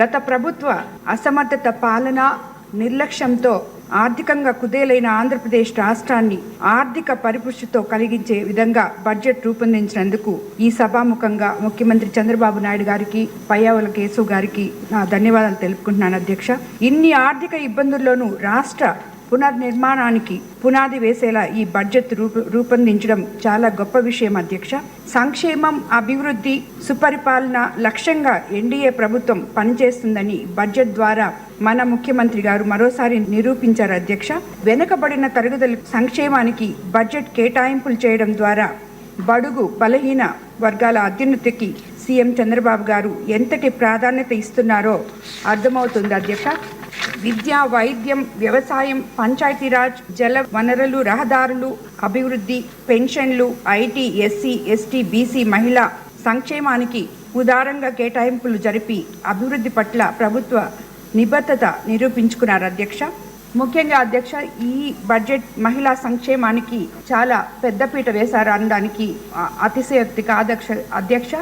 గత ప్రభుత్వ అసమర్థత పాలన నిర్లక్ష్యంతో ఆర్థికంగా కుదేలైన ఆంధ్రప్రదేశ్ రాష్ట్రాన్ని ఆర్థిక పరిపుష్టితో కలిగించే విధంగా బడ్జెట్ రూపొందించినందుకు ఈ సభాముఖంగా ముఖ్యమంత్రి చంద్రబాబు నాయుడు గారికి పయ్యావుల కేశవ్ గారికి నా ధన్యవాదాలు తెలుపుకుంటున్నాను అధ్యక్ష. ఇన్ని ఆర్థిక ఇబ్బందుల్లోనూ రాష్ట్ర పునర్నిర్మాణానికి పునాది వేసేలా ఈ బడ్జెట్ రూప రూపొందించడం చాలా గొప్ప విషయం అధ్యక్ష. సంక్షేమం అభివృద్ధి సుపరిపాలన లక్ష్యంగా ఎన్డీఏ ప్రభుత్వం పనిచేస్తుందని బడ్జెట్ ద్వారా మన ముఖ్యమంత్రి గారు మరోసారి నిరూపించారు అధ్యక్ష. వెనుకబడిన తరగతుల సంక్షేమానికి బడ్జెట్ కేటాయింపులు చేయడం ద్వారా బడుగు బలహీన వర్గాల అత్యున్నతికి సీఎం చంద్రబాబు గారు ఎంతటి ప్రాధాన్యత ఇస్తున్నారో అర్థమవుతుంది అధ్యక్ష. విద్య వైద్యం వ్యవసాయం పంచాయతీరాజ్ జల వనరులు రహదారులు అభివృద్ధి పెన్షన్లు ఐటీ ఎస్సీ ఎస్టీ బీసీ మహిళా సంక్షేమానికి ఉదారంగా కేటాయింపులు జరిపి అభివృద్ధి పట్ల ప్రభుత్వ నిబద్ధత నిరూపించుకున్నారు అధ్యక్ష. ముఖ్యంగా అధ్యక్ష ఈ బడ్జెట్ మహిళా సంక్షేమానికి చాలా పెద్దపీట వేశారు అనడానికి అతిశయోక్తి కాదక్ష అధ్యక్ష.